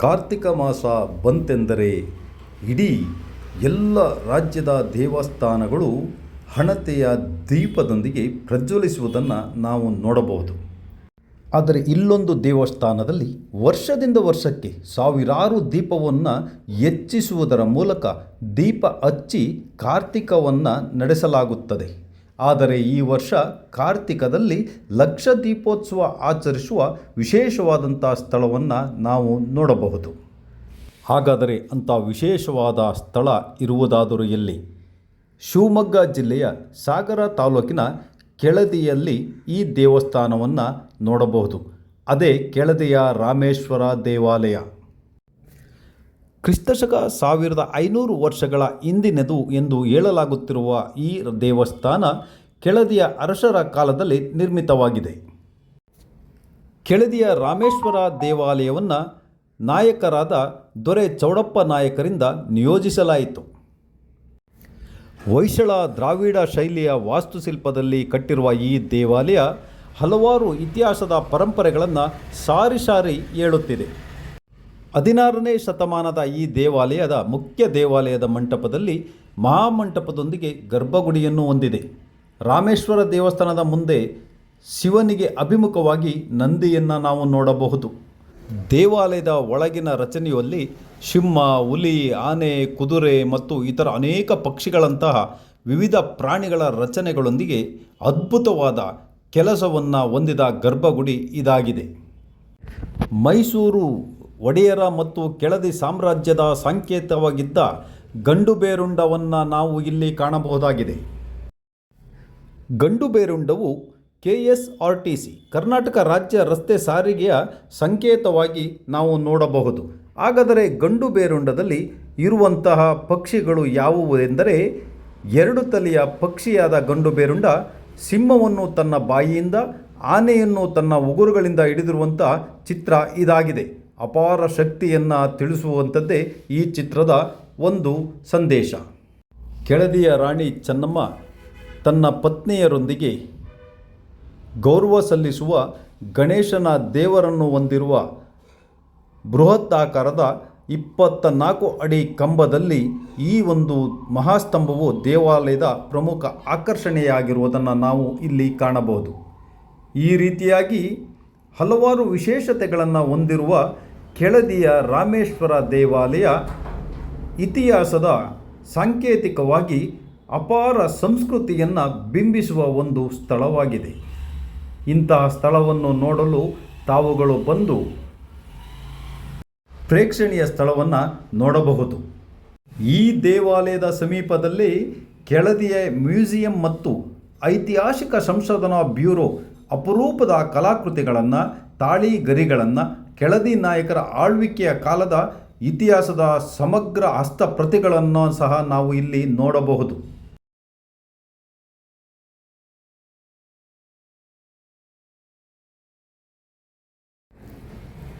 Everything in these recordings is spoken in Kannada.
ಕಾರ್ತಿಕ ಮಾಸ ಬಂತೆಂದರೆ ಇಡೀ ಎಲ್ಲ ರಾಜ್ಯದ ದೇವಸ್ಥಾನಗಳು ಹಣತೆಯ ದೀಪದೊಂದಿಗೆ ಪ್ರಜ್ವಲಿಸುವುದನ್ನು ನಾವು ನೋಡಬಹುದು. ಆದರೆ ಇಲ್ಲೊಂದು ದೇವಸ್ಥಾನದಲ್ಲಿ ವರ್ಷದಿಂದ ವರ್ಷಕ್ಕೆ ಸಾವಿರಾರು ದೀಪವನ್ನು ಹೆಚ್ಚಿಸುವುದರ ಮೂಲಕ ದೀಪ ಹಚ್ಚಿ ಕಾರ್ತಿಕವನ್ನು ನಡೆಸಲಾಗುತ್ತದೆ. ಆದರೆ ಈ ವರ್ಷ ಕಾರ್ತಿಕದಲ್ಲಿ ಲಕ್ಷ ದೀಪೋತ್ಸವ ಆಚರಿಸುವ ವಿಶೇಷವಾದಂಥ ಸ್ಥಳವನ್ನು ನಾವು ನೋಡಬಹುದು. ಹಾಗಾದರೆ ಅಂಥ ವಿಶೇಷವಾದ ಸ್ಥಳ ಇರುವುದಾದರೂ ಎಲ್ಲಿ? ಶಿವಮೊಗ್ಗ ಜಿಲ್ಲೆಯ ಸಾಗರ ತಾಲೂಕಿನ ಕೆಳದಿಯಲ್ಲಿ ಈ ದೇವಸ್ಥಾನವನ್ನು ನೋಡಬಹುದು. ಅದೇ ಕೆಳದಿಯ ರಾಮೇಶ್ವರ ದೇವಾಲಯ. ಕ್ರಿಸ್ತಶಕ ಸಾವಿರದ ಐನೂರು ವರ್ಷಗಳ ಹಿಂದಿನದು ಎಂದು ಹೇಳಲಾಗುತ್ತಿರುವ ಈ ದೇವಸ್ಥಾನ ಕೆಳದಿಯ ಅರಸರ ಕಾಲದಲ್ಲಿ ನಿರ್ಮಿತವಾಗಿದೆ. ಕೆಳದಿಯ ರಾಮೇಶ್ವರ ದೇವಾಲಯವನ್ನು ನಾಯಕರಾದ ದೊರೆ ಚೌಡಪ್ಪ ನಾಯಕರಿಂದ ನಿಯೋಜಿಸಲಾಯಿತು. ಹೊಯ್ಸಳ ದ್ರಾವಿಡ ಶೈಲಿಯ ವಾಸ್ತುಶಿಲ್ಪದಲ್ಲಿ ಕಟ್ಟಿರುವ ಈ ದೇವಾಲಯ ಹಲವಾರು ಇತಿಹಾಸದ ಪರಂಪರೆಗಳನ್ನು ಸಾರಿ ಸಾರಿ ಹೇಳುತ್ತಿದೆ ಹದಿನಾರನೇ ಶತಮಾನದ ಈ ದೇವಾಲಯದ ಮುಖ್ಯ ದೇವಾಲಯದ ಮಂಟಪದಲ್ಲಿ ಮಹಾಮಂಟಪದೊಂದಿಗೆ ಗರ್ಭಗುಡಿಯನ್ನು ಹೊಂದಿದೆ. ರಾಮೇಶ್ವರ ದೇವಸ್ಥಾನದ ಮುಂದೆ ಶಿವನಿಗೆ ಅಭಿಮುಖವಾಗಿ ನಂದಿಯನ್ನು ನಾವು ನೋಡಬಹುದು. ದೇವಾಲಯದ ಒಳಗಿನ ರಚನೆಯಲ್ಲಿ ಸಿಂಹ, ಹುಲಿ, ಆನೆ, ಕುದುರೆ ಮತ್ತು ಇತರ ಅನೇಕ ಪಕ್ಷಿಗಳಂತಹ ವಿವಿಧ ಪ್ರಾಣಿಗಳ ರಚನೆಗಳೊಂದಿಗೆ ಅದ್ಭುತವಾದ ಕೆಲಸವನ್ನು ಹೊಂದಿದ ಗರ್ಭಗುಡಿ ಇದಾಗಿದೆ. ಮೈಸೂರು ಒಡೆಯರ ಮತ್ತು ಕೆಳದಿ ಸಾಮ್ರಾಜ್ಯದ ಸಂಕೇತವಾಗಿದ್ದ ಗಂಡುಬೇರುಂಡವನ್ನು ನಾವು ಇಲ್ಲಿ ಕಾಣಬಹುದಾಗಿದೆ. ಗಂಡುಬೇರುಂಡವು K S R T C, Karnataka ರಾಜ್ಯ ರಸ್ತೆ ಸಾರಿಗೆಯ ಸಂಕೇತವಾಗಿ ನಾವು ನೋಡಬಹುದು. ಹಾಗಾದರೆ ಗಂಡುಬೇರುಂಡದಲ್ಲಿ ಇರುವಂತಹ ಪಕ್ಷಿಗಳು ಯಾವುವು ಎಂದರೆ, ಎರಡು ತಲೆಯ ಪಕ್ಷಿಯಾದ ಗಂಡುಬೇರುಂಡ ಸಿಂಹವನ್ನು ತನ್ನ ಬಾಯಿಯಿಂದ, ಆನೆಯನ್ನು ತನ್ನ ಉಗುರುಗಳಿಂದ ಹಿಡಿದಿರುವಂಥ ಚಿತ್ರ ಇದಾಗಿದೆ. ಅಪಾರ ಶಕ್ತಿಯನ್ನು ತಿಳಿಸುವಂಥದ್ದೇ ಈ ಚಿತ್ರದ ಒಂದು ಸಂದೇಶ. ಕೆಳದಿಯ ರಾಣಿ ಚೆನ್ನಮ್ಮ ತನ್ನ ಪತ್ನಿಯರೊಂದಿಗೆ ಗೌರವ ಸಲ್ಲಿಸುವ ಗಣೇಶನ ದೇವರನ್ನು ಹೊಂದಿರುವ ಬೃಹತ್ ಆಕಾರದ ಇಪ್ಪತ್ತ ನಾಲ್ಕು ಅಡಿ ಕಂಬದಲ್ಲಿ ಈ ಒಂದು ಮಹಾಸ್ತಂಭವು ದೇವಾಲಯದ ಪ್ರಮುಖ ಆಕರ್ಷಣೆಯಾಗಿರುವುದನ್ನು ನಾವು ಇಲ್ಲಿ ಕಾಣಬಹುದು. ಈ ರೀತಿಯಾಗಿ ಹಲವಾರು ವಿಶೇಷತೆಗಳನ್ನು ಹೊಂದಿರುವ ಕೆಳದಿಯ ರಾಮೇಶ್ವರ ದೇವಾಲಯ ಇತಿಹಾಸದ ಸಾಂಕೇತಿಕವಾಗಿ ಅಪಾರ ಸಂಸ್ಕೃತಿಯನ್ನು ಬಿಂಬಿಸುವ ಒಂದು ಸ್ಥಳವಾಗಿದೆ. ಇಂತಹ ಸ್ಥಳವನ್ನು ನೋಡಲು ತಾವುಗಳು ಬಂದು ಪ್ರೇಕ್ಷಣೀಯ ಸ್ಥಳವನ್ನು ನೋಡಬಹುದು. ಈ ದೇವಾಲಯದ ಸಮೀಪದಲ್ಲಿ ಕೆಳದಿಯ ಮ್ಯೂಸಿಯಂ ಮತ್ತು ಐತಿಹಾಸಿಕ ಸಂಶೋಧನಾ ಬ್ಯೂರೋ ಅಪರೂಪದ ಕಲಾಕೃತಿಗಳನ್ನು ತಾಳಿ ಗರಿಗಳನ್ನು ಕೆಳದಿ ನಾಯಕರ ಆಳ್ವಿಕೆಯ ಕಾಲದ ಇತಿಹಾಸದ ಸಮಗ್ರ ಹಸ್ತಪ್ರತಿಗಳನ್ನು ಸಹ ನಾವು ಇಲ್ಲಿ ನೋಡಬಹುದು.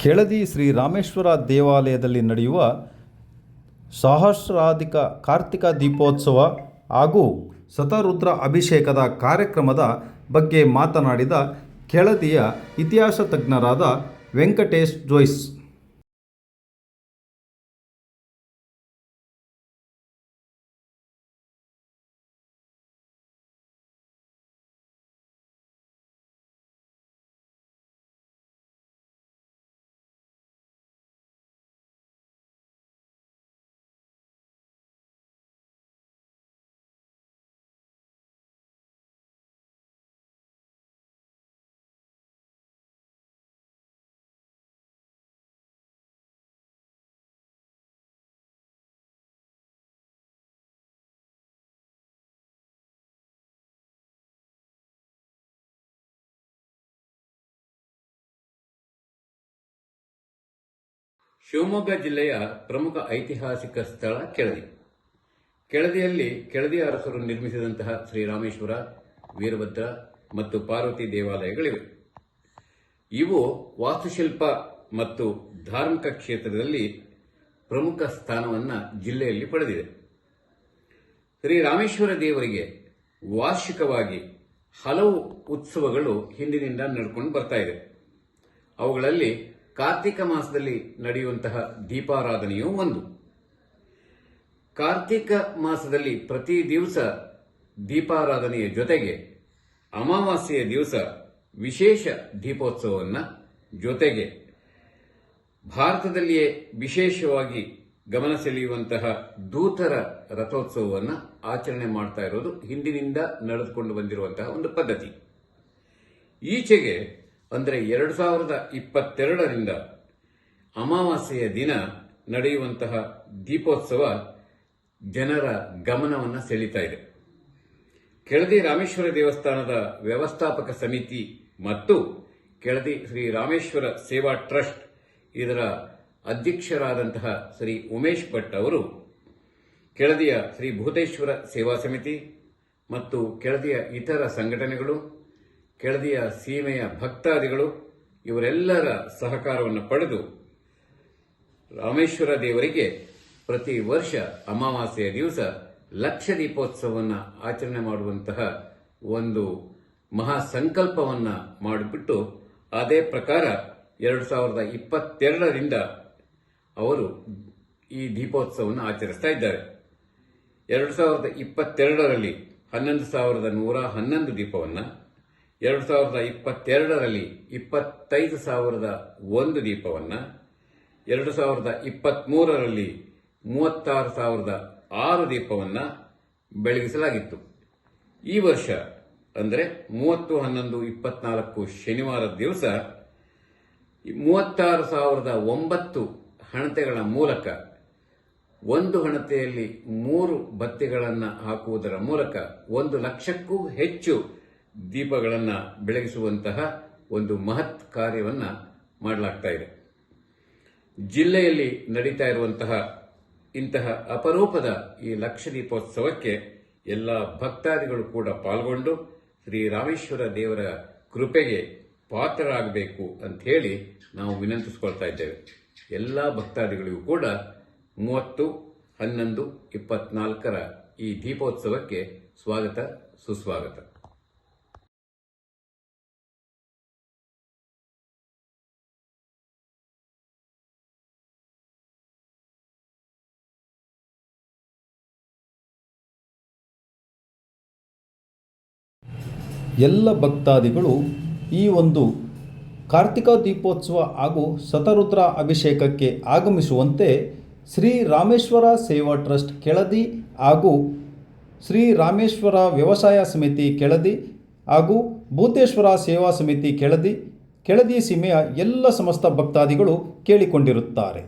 ಕೆಳದಿ ಶ್ರೀ ರಾಮೇಶ್ವರ ದೇವಾಲಯದಲ್ಲಿ ನಡೆಯುವ ಸಹಸ್ರಾಧಿಕ ಕಾರ್ತಿಕ ದೀಪೋತ್ಸವ ಹಾಗೂ ಸತರುದ್ರ ಅಭಿಷೇಕದ ಕಾರ್ಯಕ್ರಮದ ಬಗ್ಗೆ ಮಾತನಾಡಿದ ಕೆಳದಿಯ ಇತಿಹಾಸ ತಜ್ಞರಾದ ವೆಂಕಟೇಶ್ ಜೋಯ್ಸ್. ಶಿವಮೊಗ್ಗ ಜಿಲ್ಲೆಯ ಪ್ರಮುಖ ಐತಿಹಾಸಿಕ ಸ್ಥಳ ಕೆಳದಿ. ಕೆಳದಿಯಲ್ಲಿ ಕೆಳದಿ ಅರಸರು ನಿರ್ಮಿಸಿದಂತಹ ಶ್ರೀರಾಮೇಶ್ವರ ವೀರಭದ್ರ ಮತ್ತು ಪಾರ್ವತಿ ದೇವಾಲಯಗಳಿವೆ. ಇವು ವಾಸ್ತುಶಿಲ್ಪ ಮತ್ತು ಧಾರ್ಮಿಕ ಕ್ಷೇತ್ರದಲ್ಲಿ ಪ್ರಮುಖ ಸ್ಥಾನವನ್ನು ಜಿಲ್ಲೆಯಲ್ಲಿ ಪಡೆದಿದೆ. ಶ್ರೀ ರಾಮೇಶ್ವರ ದೇವರಿಗೆ ವಾರ್ಷಿಕವಾಗಿ ಹಲವು ಉತ್ಸವಗಳು ಹಿಂದಿನಿಂದ ನಡ್ಕೊಂಡು ಬರ್ತಾ ಇದೆ. ಅವುಗಳಲ್ಲಿ ಕಾರ್ತಿಕ ಮಾಸದಲ್ಲಿ ನಡೆಯುವಂತಹ ದೀಪಾರಾಧನೆಯೂ ಒಂದು. ಕಾರ್ತಿಕ ಮಾಸದಲ್ಲಿ ಪ್ರತಿ ದಿವಸ ದೀಪಾರಾಧನೆಯ ಜೊತೆಗೆ ಅಮಾವಾಸ್ಯೆಯ ದಿವಸ ವಿಶೇಷ ದೀಪೋತ್ಸವವನ್ನು ಜೊತೆಗೆ ಭಾರತದಲ್ಲಿಯೇ ವಿಶೇಷವಾಗಿ ಗಮನ ಸೆಳೆಯುವಂತಹ ದೂತರ ರಥೋತ್ಸವವನ್ನು ಆಚರಣೆ ಮಾಡ್ತಾ ಇರೋದು ಹಿಂದಿನಿಂದ ನಡೆದುಕೊಂಡು ಬಂದಿರುವಂತಹ ಒಂದು ಪದ್ಧತಿ. ಈಚೆಗೆ ಅಂದರೆ ಎರಡು ಸಾವಿರದ ಇಪ್ಪತ್ತೆರಡರಿಂದ ಅಮಾವಾಸ್ಯೆಯ ದಿನ ನಡೆಯುವಂತಹ ದೀಪೋತ್ಸವ ಜನರ ಗಮನವನ್ನು ಸೆಳೀತಾ ಇದೆ. ಕೆಳದಿ ರಾಮೇಶ್ವರ ದೇವಸ್ಥಾನದ ವ್ಯವಸ್ಥಾಪಕ ಸಮಿತಿ ಮತ್ತು ಕೆಳದಿ ಶ್ರೀ ರಾಮೇಶ್ವರ ಸೇವಾ ಟ್ರಸ್ಟ್ ಇದರ ಅಧ್ಯಕ್ಷರಾದಂತಹ ಶ್ರೀ ಉಮೇಶ್ ಭಟ್ ಅವರು ಕೆಳದಿಯ ಶ್ರೀ ಭೂತೇಶ್ವರ ಸೇವಾ ಸಮಿತಿ ಮತ್ತು ಕೆಳದಿಯ ಇತರ ಸಂಘಟನೆಗಳು ಕೆಳದಿಯ ಸೀಮೆಯ ಭಕ್ತಾದಿಗಳು ಇವರೆಲ್ಲರ ಸಹಕಾರವನ್ನು ಪಡೆದು ರಾಮೇಶ್ವರ ದೇವರಿಗೆ ಪ್ರತಿ ವರ್ಷ ಅಮಾವಾಸ್ಯೆಯ ದಿವಸ ಲಕ್ಷ ದೀಪೋತ್ಸವವನ್ನು ಆಚರಣೆ ಮಾಡುವಂತಹ ಒಂದು ಮಹಾ ಸಂಕಲ್ಪವನ್ನ ಮಾಡಿಬಿಟ್ಟು ಅದೇ ಪ್ರಕಾರ ಎರಡು ಸಾವಿರದ ಇಪ್ಪತ್ತೆರಡರಿಂದ ಅವರು ಈ ದೀಪೋತ್ಸವವನ್ನು ಆಚರಿಸ್ತಾ ಇದ್ದಾರೆ. ಎರಡು ಸಾವಿರದ ಇಪ್ಪತ್ತೆರಡರಲ್ಲಿ ಹನ್ನೊಂದು ಸಾವಿರದ ನೂರ ಹನ್ನೊಂದು ದೀಪವನ್ನು ಎರಡು ಸಾವಿರದ ಇಪ್ಪತ್ತೆರಡರಲ್ಲಿ ಇಪ್ಪತ್ತೈದು ಸಾವಿರದ ಒಂದು ದೀಪವನ್ನು, ಎರಡು ಸಾವಿರದ ಇಪ್ಪತ್ತ್ಮೂರರಲ್ಲಿ ಮೂವತ್ತಾರು ಸಾವಿರದ ಆರು ದೀಪವನ್ನು ಬೆಳಗಿಸಲಾಗಿತ್ತು. ಈ ವರ್ಷ, ಅಂದರೆ ಮೂವತ್ತು, ಹನ್ನೊಂದು, ಇಪ್ಪತ್ನಾಲ್ಕು ಶನಿವಾರ ದಿವಸ ಮೂವತ್ತಾರು ಸಾವಿರದ ಒಂಬತ್ತು ಹಣತೆಗಳ ಮೂಲಕ, ಒಂದು ಹಣತೆಯಲ್ಲಿ ಮೂರು ಬತ್ತಿಗಳನ್ನು ಹಾಕುವುದರ ಮೂಲಕ ಒಂದು ಲಕ್ಷಕ್ಕೂ ಹೆಚ್ಚು ದೀಪಗಳನ್ನು ಬೆಳಗಿಸುವಂತಹ ಒಂದು ಮಹತ್ ಕಾರ್ಯವನ್ನು ಮಾಡಲಾಗ್ತಾ ಇದೆ. ಜಿಲ್ಲೆಯಲ್ಲಿ ನಡೀತಾ ಇರುವಂತಹ ಇಂತಹ ಅಪರೂಪದ ಈ ಲಕ್ಷ ದೀಪೋತ್ಸವಕ್ಕೆ ಎಲ್ಲ ಭಕ್ತಾದಿಗಳು ಕೂಡ ಪಾಲ್ಗೊಂಡು ಶ್ರೀ ರಾಮೇಶ್ವರ ದೇವರ ಕೃಪೆಗೆ ಪಾತ್ರರಾಗಬೇಕು ಅಂತ ಹೇಳಿ ನಾವು ವಿನಂತಿಸಿಕೊಳ್ತಾ ಇದ್ದೇವೆ. ಎಲ್ಲ ಭಕ್ತಾದಿಗಳಿಗೂ ಕೂಡ ಮೂವತ್ತು, ಹನ್ನೊಂದು, ಇಪ್ಪತ್ನಾಲ್ಕರ ಈ ದೀಪೋತ್ಸವಕ್ಕೆ ಸ್ವಾಗತ, ಸುಸ್ವಾಗತ. ಎಲ್ಲ ಭಕ್ತಾದಿಗಳು ಈ ಒಂದು ಕಾರ್ತಿಕ ದೀಪೋತ್ಸವ ಹಾಗೂ ಶತರುದ್ರ ಅಭಿಷೇಕಕ್ಕೆ ಆಗಮಿಸುವಂತೆ ಶ್ರೀ ರಾಮೇಶ್ವರ ಸೇವಾ ಟ್ರಸ್ಟ್ ಕೆಳದಿ ಹಾಗೂ ಶ್ರೀ ರಾಮೇಶ್ವರ ವ್ಯವಸಾಯ ಸಮಿತಿ ಕೆಳದಿ ಹಾಗೂ ಭೂತೇಶ್ವರ ಸೇವಾ ಸಮಿತಿ ಕೆಳದಿ ಕೆಳದಿ ಸೀಮೆಯ ಎಲ್ಲ ಸಮಸ್ತ ಭಕ್ತಾದಿಗಳು ಕೇಳಿಕೊಂಡಿರುತ್ತಾರೆ.